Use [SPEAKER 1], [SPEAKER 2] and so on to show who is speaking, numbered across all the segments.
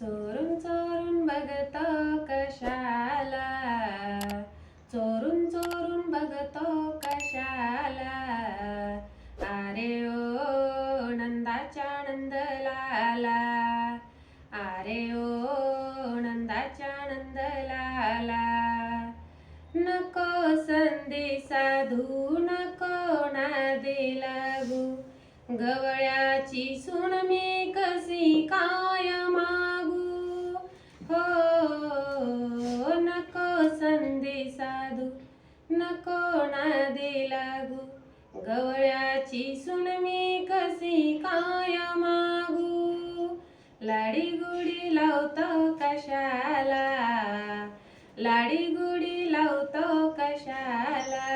[SPEAKER 1] चोरून चोरून बघतो कशाला? चोरून चोरून बघतो कशाला? अरे ओ नंदाच्या नंदलाला. अरे ओ नंदाच्या नंदलाला. नको संधी साधू नको नादी लागू. गवळ्याची सुन मी कशी का हो नको संधी साधू नको नादी लागू. गवळ्याची सुन मी कशी काय मागू? लाडी गुडी लावतो कशाला? लाडी गुडी लावतो कशाला?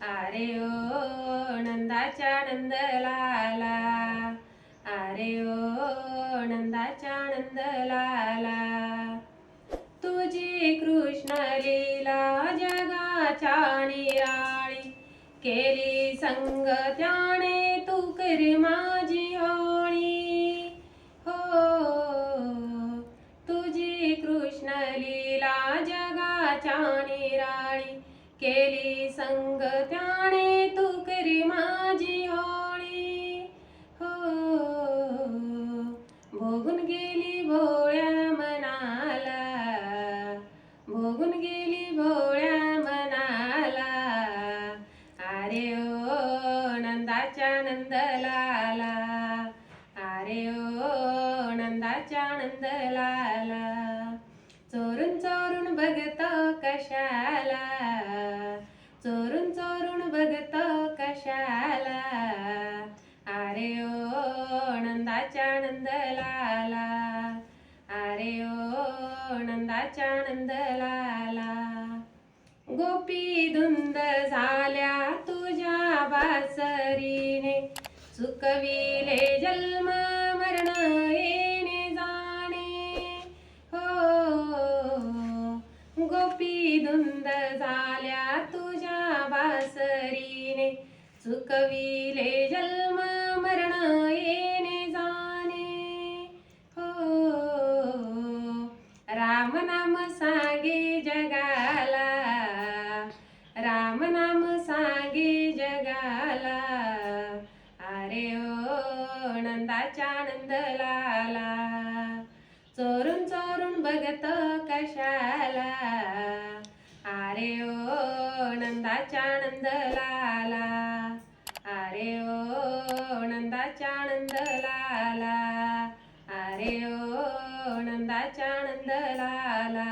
[SPEAKER 1] अरे ओ नंदाच्या नंदलाला. अरे ओ नंदाच्या नंदला कृष्ण लीला जगाच्या निराळी. केली संग त्याने तू कर माझी होणी हो तुझी कृष्ण लीला जगाच्या निराळी. केली संग त्याने तू कर माझी होळी. नंदाच्या नंदलाला. अरे ओ नंदाच्या नंदलाला. चोरून चोरून बघतो कशाला. चोरून चोरून बघतो कशाला. अरे ओ नंदाच्या नंदलाला. अरे ओ नंदाच्या नंदलाला. गोपी धुंद झाले बासरीने चुकविले जन्म मरण येणे जाणे. हो गोपी धुंद झाल्या तुझ्या बासरीने चुकविले जन्म मरण येणे नंदाच्या नंदलाला चोरून चोरून बघत कशाला? अरे ओ नंदाच्या नंदलाला अरे ओ नंदाच्या नंदलाला अरे ओ नंदाच्या नंदलाला